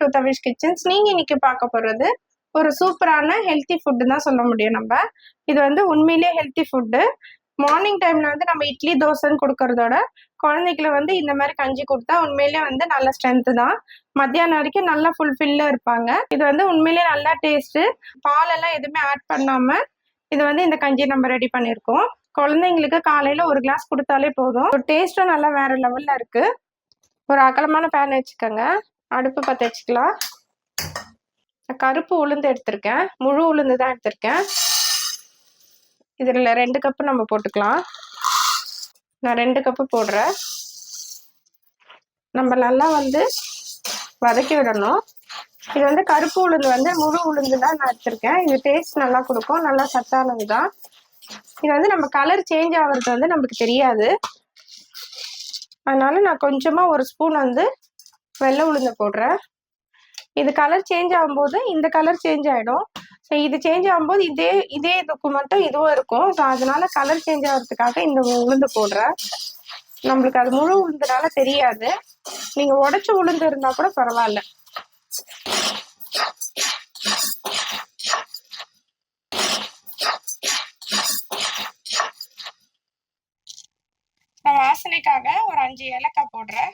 To Tavish kitchens நீங்கள் இன்னைக்கு பார்க்க போகிறது ஒரு சூப்பரான ஹெல்த்தி ஃபுட்டு தான் சொல்ல முடியும் நம்ம. இது வந்து உண்மையிலேயே ஹெல்த்தி ஃபுட்டு மார்னிங் டைம்ல வந்து நம்ம இட்லி தோசைன்னு கொடுக்கறதோட குழந்தைகளை வந்து இந்த மாதிரி கஞ்சி கொடுத்தா உண்மையிலேயே வந்து நல்ல ஸ்ட்ரென்த்து தான். மத்தியானம் வரைக்கும் நல்லா ஃபுல்ஃபில்லாக இருப்பாங்க. இது வந்து உண்மையிலேயே நல்லா டேஸ்ட்டு பாலெல்லாம் எதுவுமே ஆட் பண்ணாமல் இது வந்து இந்த கஞ்சி நம்ம ரெடி பண்ணியிருக்கோம். குழந்தைங்களுக்கு காலையில் ஒரு கிளாஸ் கொடுத்தாலே போதும். டேஸ்ட்டும் நல்லா வேற லெவலில் இருக்குது ஒரு அகலமான பேன் வச்சுக்கோங்க. அடுப்பு பற்ற வச்சுக்கலாம். கருப்பு உளுந்து எடுத்திருக்கேன். முழு உளுந்து தான் எடுத்திருக்கேன். இதில் ரெண்டு கப்பு நம்ம போட்டுக்கலாம். நான் ரெண்டு கப்பு போடுறேன். நம்ம நல்லா வந்து வதக்கி விடணும். இது வந்து கருப்பு உளுந்து வந்து முழு உளுந்து தான் நான் எடுத்திருக்கேன். இது டேஸ்ட் நல்லா கொடுக்கும். நல்லா சத்தானது தான். இது வந்து நம்ம கலர் சேஞ்ச் ஆகிறது வந்து நமக்கு தெரியாது. அதனால நான் கொஞ்சமாக ஒரு ஸ்பூன் வந்து வெள்ளை உளுந்து போடுறேன் இது கலர் சேஞ்ச் ஆகும்போது இந்த கலர் சேஞ்ச் ஆகிடும் ஸோ இது சேஞ்ச் ஆகும்போது இதே இதே இதுக்கு மட்டும் இதுவும் இருக்கும். ஸோ அதனால கலர் சேஞ்ச் ஆகிறதுக்காக இந்த உளுந்து போடுறேன் நம்மளுக்கு அது முழு உளுந்துனால தெரியாது. நீங்கள் உடச்சி உளுந்து இருந்தால் கூட பரவாயில்ல. நான் வாசனைக்காக ஒரு அஞ்சு ஏலக்காய் போடுறேன்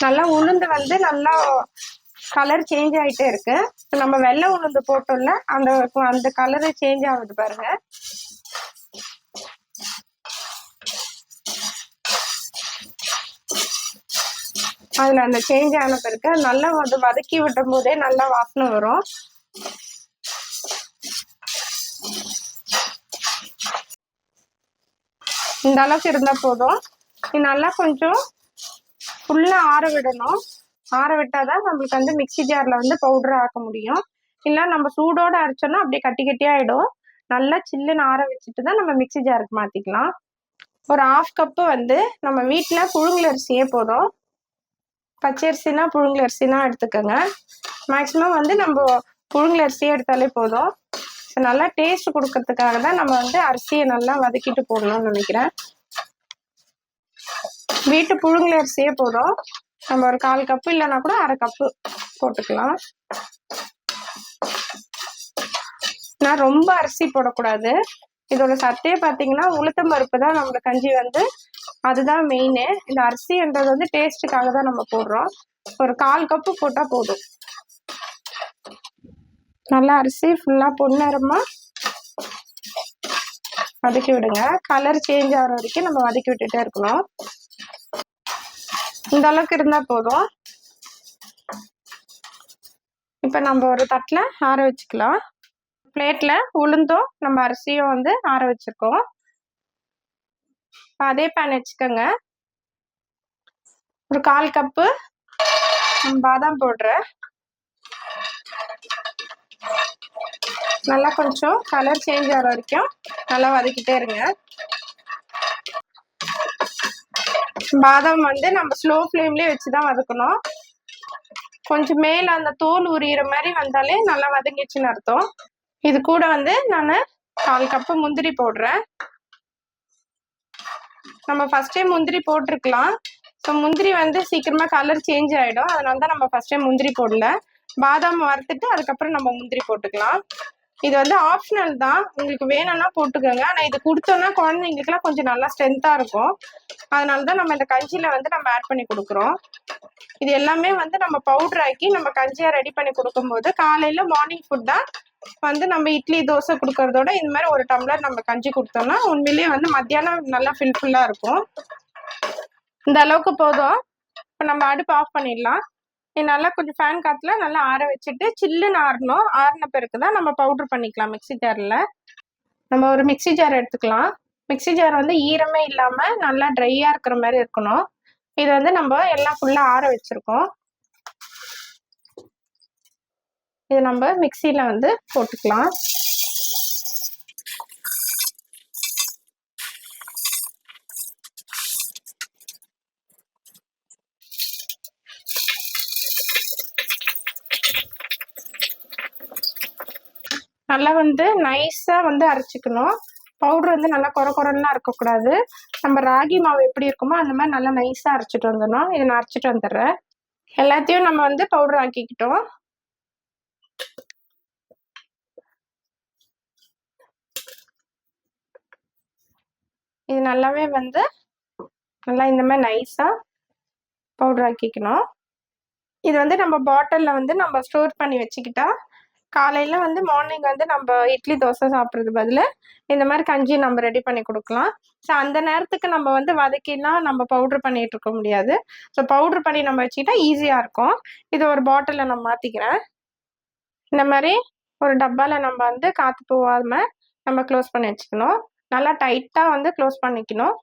நல்லா உளுந்து வந்து நல்லா கலர் சேஞ்ச் ஆகிட்டே இருக்கு. நம்ம வெள்ளை உளுந்து போட்டோம்ல அந்த அந்த கலரு சேஞ்ச் ஆகுது பாருங்க. அதுல அந்த சேஞ்ச் ஆன பிறகு நல்லா வந்து வதக்கி விட்டும் போதே நல்லா வாசனை வரும். இந்த அளவுக்கு இருந்தா போதும். நல்லா கொஞ்சம் ஃபுல்லா ஆற விடணும். ஆற விட்டாதான் நம்மளுக்கு வந்து மிக்சி ஜார்ல வந்து பவுடர் ஆக்க முடியும். இல்லை நம்ம சூடோட அரைச்சோம்னா அப்படியே கட்டி கட்டியாயிடும் நல்லா சில்லுன்னு ஆற வச்சுட்டு தான் நம்ம மிக்சி ஜாருக்கு மாத்திக்கலாம். ஒரு ஆஃப் கப்பு வந்து நம்ம வீட்டில் புழுங்கல் அரிசியே போதும். பச்சரிசினா புழுங்கல் அரிசினா எடுத்துக்கோங்க. மேக்ஸிமம் வந்து நம்ம புழுங்கல் அரிசியே எடுத்தாலே போதும். நல்லா டேஸ்ட் கொடுக்கறதுக்காக தான் நம்ம வந்து அரிசியை நல்லா வதக்கிட்டு போடணும்னு நினைக்கிறேன். வீட்டு புழுங்கல் அரிசியே போதும். நம்ம ஒரு கால் கப்பு இல்லைன்னா கூட அரை கப்பு போட்டுக்கலாம். நான் ரொம்ப அரிசி போடக்கூடாது. இதோட சத்தே பார்த்தீங்கன்னா உளுத்தம் பருப்பு தான் நம்மளோட கஞ்சி வந்து. அதுதான் மெயின் இந்த அரிசின்றது வந்து டேஸ்ட்டுக்காக தான் நம்ம போடுறோம். ஒரு கால் கப்பு போட்டால் போதும். நல்லா அரிசி ஃபுல்லாக பொன்னரமாக வதக்கி விடுங்க. கலர் சேஞ்ச் ஆகிற வரைக்கும் நம்ம வதக்கி விட்டுட்டே இருக்கணும். இந்த அளவுக்கு இருந்தால் போதும். இப்போ நம்ம ஒரு தட்டில் ஆற வச்சுக்கலாம். பிளேட்டில் உளுந்தும் நம்ம அரிசியும் வந்து ஆற வச்சுருக்கோம். அதே பேன் வச்சுக்கோங்க. ஒரு கால் கப்பு பாதாம் போடுறேன் நல்லா கொஞ்சம் கலர் சேஞ்ச் ஆகிற வரைக்கும் நல்லா வதக்கிட்டே இருங்க. பாதாம் வந்து நம்ம ஸ்லோ ஃப்ளேம்லேயே வச்சு தான் வதக்கணும். கொஞ்சம் மேலே அந்த தோல் உரியிற மாதிரி வந்தாலே நல்லா வதங்கிடுச்சுன்னு அர்த்தம். இது கூட வந்து நான் கால் கப்பு முந்திரி போடுறேன். நம்ம ஃபஸ்ட்டே முந்திரி போட்டிருக்கலாம். ஸோ முந்திரி வந்து சீக்கிரமாக கலர் சேஞ்ச் ஆகிடும் அதனால தான் நம்ம ஃபஸ்ட்டே முந்திரி போடல. பாதாம் வறுத்துட்டு அதுக்கப்புறம் நம்ம முந்திரி போட்டுக்கலாம். இது வந்து ஆப்ஷனல் தான். உங்களுக்கு வேணும்னா போட்டுக்கோங்க. ஆனால் இது கொடுத்தோன்னா குழந்தைங்களுக்குலாம் கொஞ்சம் நல்லா ஸ்ட்ரென்த்தாக இருக்கும். அதனால தான் நம்ம இந்த கஞ்சியில் வந்து நம்ம ஆட் பண்ணி கொடுக்குறோம். இது எல்லாமே வந்து நம்ம பவுடர் ஆக்கி நம்ம கஞ்சியாக ரெடி பண்ணி கொடுக்கும்போது காலையில் மார்னிங் ஃபுட் தான் வந்து நம்ம இட்லி தோசை கொடுக்கறதோட இந்த மாதிரி ஒரு டம்ளர் நம்ம கஞ்சி கொடுத்தோம்னா உண்மையிலேயே வந்து மத்தியானம் நல்லா ஃபில்ஃபுல்லாக இருக்கும். இந்த அளவுக்கு போதும். இப்போ நம்ம அடுப்பு ஆஃப் பண்ணிடலாம். இது நல்லா கொஞ்சம் ஃபேன் காற்றுல நல்லா ஆற வச்சுட்டு சில்லுன்னு ஆறணும். ஆறின பிறகு தான் நம்ம பவுட்ரு பண்ணிக்கலாம் மிக்சி ஜாரில் நம்ம ஒரு மிக்சி ஜார் எடுத்துக்கலாம். மிக்சி ஜார் வந்து ஈரமே இல்லாமல் நல்லா ட்ரையாக இருக்கிற மாதிரி இருக்கணும். இது வந்து நம்ம எல்லாம் ஃபுல்லாக ஆற வச்சுருக்கோம். இது நம்ம மிக்சியில் வந்து போட்டுக்கலாம். நல்லா வந்து நைஸாக வந்து அரைச்சிக்கணும். பவுடர் வந்து நல்லா குறை குறைலாம் இருக்கக்கூடாது. நம்ம ராகி மாவு எப்படி இருக்குமோ அந்த மாதிரி நல்லா நைஸாக அரைச்சிட்டு வந்துடணும். இதை நான் அரைச்சிட்டு வந்துடுறேன். எல்லாத்தையும் நம்ம வந்து பவுடர் ஆக்கிக்கிட்டோம். இது நல்லாவே வந்து நல்லா இந்த மாதிரி நைஸாக பவுடர் ஆக்கிக்கணும். இது வந்து நம்ம பாட்டிலில் வந்து நம்ம ஸ்டோர் பண்ணி வச்சுக்கிட்டா காலையில் வந்து மார்னிங் வந்து நம்ம இட்லி தோசை சாப்பிட்றது பதில் இந்த மாதிரி கஞ்சி நம்ம ரெடி பண்ணி கொடுக்கலாம். ஸோ அந்த நேரத்துக்கு நம்ம வந்து வதக்கிலாம் நம்ம பவுட்ரு பண்ணிட்டு இருக்க முடியாது. ஸோ பவுட்ரு பண்ணி நம்ம வச்சுக்கிட்டா ஈஸியாக இருக்கும். இது ஒரு பாட்டிலில் நான் மாற்றிக்கிறேன் இந்த மாதிரி ஒரு டப்பாவில் நம்ம வந்து காற்று போகாமல் நம்ம க்ளோஸ் பண்ணி வச்சுக்கணும். நல்லா டைட்டாக வந்து க்ளோஸ் பண்ணிக்கணும்.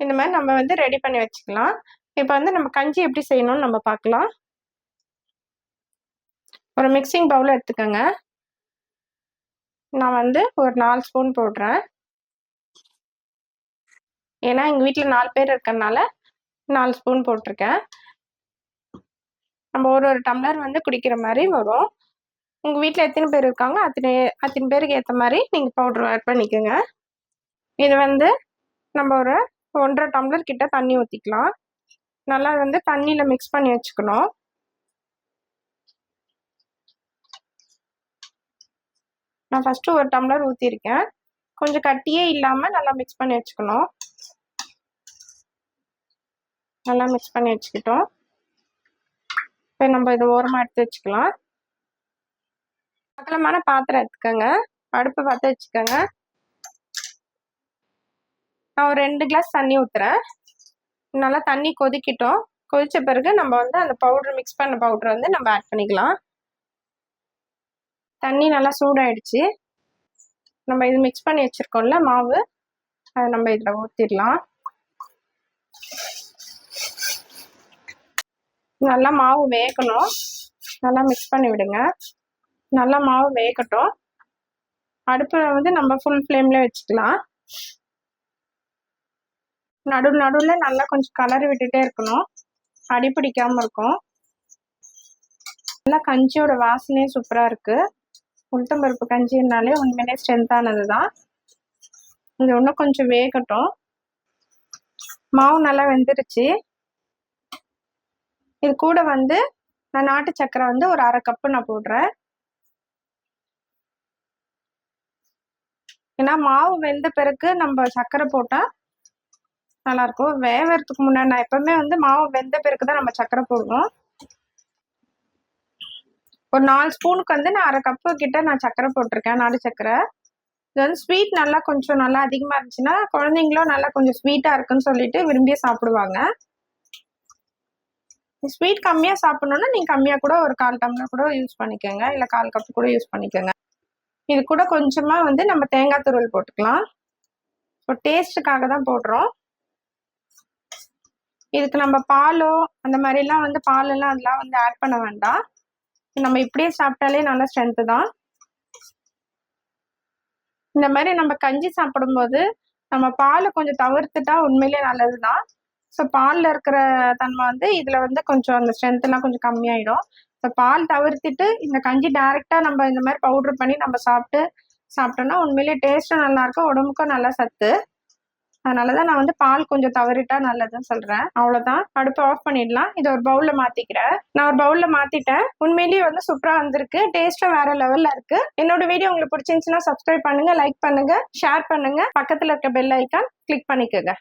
இந்த மாதிரி நம்ம வந்து ரெடி பண்ணி வச்சுக்கலாம். இப்போ வந்து நம்ம கஞ்சி எப்படி செய்யணும்னு நம்ம பார்க்கலாம். ஒரு மிக்சிங் பவுல் எடுத்துக்கோங்க. நான் வந்து ஒரு நாலு ஸ்பூன் போடுறேன். ஏன்னா எங்கள் வீட்டில் நாலு பேர் இருக்கறனால நாலு ஸ்பூன் போட்டிருக்கேன். நம்ம ஒரு ஒரு டம்ளர் வந்து குடிக்கிற மாதிரி வரும். உங்கள் வீட்டில் எத்தனை பேர் இருக்காங்க? அத்தனை அத்தனை பேருக்கு ஏற்ற மாதிரி நீங்கள் பவுடர் ஆட் பண்ணிக்கோங்க. இது வந்து நம்ம ஒரு ஒன்றரை டம்ளர் கிட்ட தண்ணி ஊற்றிக்கலாம் நல்லா வந்து தண்ணியில் மிக்ஸ் பண்ணி வச்சுக்கணும். நான் ஃபஸ்ட்டு ஒரு டம்ளர் ஊற்றிருக்கேன் கொஞ்சம் கட்டியே இல்லாமல் நல்லா மிக்ஸ் பண்ணி வச்சுக்கணும். நல்லா மிக்ஸ் பண்ணி வச்சுக்கிட்டோம். இப்போ நம்ம இதை ஓரமாக எடுத்து வச்சுக்கலாம். அகலமான பாத்திரம் எடுத்துக்கோங்க. அடுப்பு பார்த்து வச்சுக்கோங்க. நான் ஒரு ரெண்டு கிளாஸ் தண்ணி ஊற்றுறேன் நல்லா தண்ணி கொதிக்கிட்டோம். கொதித்த பிறகு நம்ம வந்து அந்த பவுடர் மிக்ஸ் பண்ண பவுடர் வந்து நம்ம ஆட் பண்ணிக்கலாம். தண்ணி நல்லா சூடாயிடுச்சு. நம்ம இது மிக்ஸ் பண்ணி வச்சுருக்கோம்ல மாவு. அதை நம்ம இதில் ஊற்றிடலாம் நல்லா மாவு வேகணும். நல்லா மிக்ஸ் பண்ணி விடுங்க. நல்லா மாவு வேகட்டும். அடுப்பில் வந்து நம்ம ஃபுல் ஃப்ளேமில் வச்சுக்கலாம். நடு நடுவில் நல்லா கொஞ்சம் கலர் விட்டுட்டே இருக்கணும். அடி பிடிக்காமல் இருக்கும். நல்லா கஞ்சியோட வாசனையே சூப்பராக இருக்குது உளுத்தம்பருப்பு கஞ்சினாலே உண்மையிலே ஸ்ட்ரென்த்தானது தான் இது இன்னும் கொஞ்சம் வேகட்டும். மாவு நல்லா வெந்துருச்சு. இது கூட வந்து நான் நாட்டு சக்கரை வந்து ஒரு அரை கப்பு நான் போடுறேன். ஏன்னா மாவு வெந்த பிறகு நம்ம சர்க்கரை போட்டால் நல்லாயிருக்கும் வேகிறதுக்கு முன்னாடி நான் எப்போவுமே வந்து மாவு வெந்த பிறகு தான் நம்ம சர்க்கரை போடுவோம். ஒரு நாலு ஸ்பூனுக்கு வந்து நான் அரை கப்பு கிட்ட நான் சர்க்கரை போட்டிருக்கேன் நாடு சர்க்கரை. இது வந்து ஸ்வீட் நல்லா கொஞ்சம் நல்லா அதிகமாக இருந்துச்சுன்னா குழந்தைங்களும் நல்லா கொஞ்சம் ஸ்வீட்டாக இருக்குன்னு சொல்லிட்டு விரும்பி சாப்பிடுவாங்க. ஸ்வீட் கம்மியாக சாப்பிட்ணுன்னா நீங்கள் கம்மியாக கூட ஒரு கால் டம்ளர் கூட யூஸ் பண்ணிக்கோங்க இல்லை கால் கப்பு கூட யூஸ் பண்ணிக்கோங்க. இது கூட கொஞ்சமாக வந்து நம்ம தேங்காய் துருவல் போட்டுக்கலாம். ஸோ டேஸ்ட்டுக்காக தான் போடுறோம். இதுக்கு நம்ம பாலோ அந்த மாதிரிலாம் வந்து பாலெல்லாம் அதெல்லாம் வந்து ஆட் பண்ண வேண்டாம். நம்ம இப்படியே சாப்பிட்டாலே நல்ல ஸ்ட்ரென்த்து தான். இந்த மாதிரி நம்ம கஞ்சி சாப்பிடும்போது நம்ம பாலை கொஞ்சம் தவிர்த்துட்டா உண்மையிலே நல்லது தான் ஸோ பாலில் இருக்கிற தன்மை வந்து இதில் வந்து கொஞ்சம் அந்த ஸ்ட்ரென்த்துலாம் கொஞ்சம் கம்மியாயிடும். ஸோ பால் தவிர்த்துட்டு இந்த கஞ்சி டைரெக்டாக நம்ம இந்த மாதிரி பவுட்ரு பண்ணி நம்ம சாப்பிட்டு சாப்பிட்டோம்னா உண்மையிலேயே டேஸ்ட்டும் நல்லாயிருக்கும் உடம்புக்கும் நல்லா சத்து. அதனால தான் நான் வந்து பால் கொஞ்சம் தவறிட்டா நல்லதுன்னு சொல்கிறேன் அவ்வளோதான் அடுப்பு ஆஃப் பண்ணிடலாம். இதை ஒரு பவுலில் மாற்றிக்கிறேன் நான் ஒரு பவுலில் மாற்றிட்டேன் உண்மையிலேயே வந்து சூப்பராக வந்திருக்கு. டேஸ்ட்டும் வேற லெவலில் இருக்குது என்னோட வீடியோ உங்களுக்கு பிடிச்சிருந்துச்சுன்னா சப்ஸ்கிரைப் பண்ணுங்கள் லைக் பண்ணுங்கள் ஷேர் பண்ணுங்கள் பக்கத்தில் இருக்க பெல் ஐக்கான் கிளிக் பண்ணிக்கோங்க.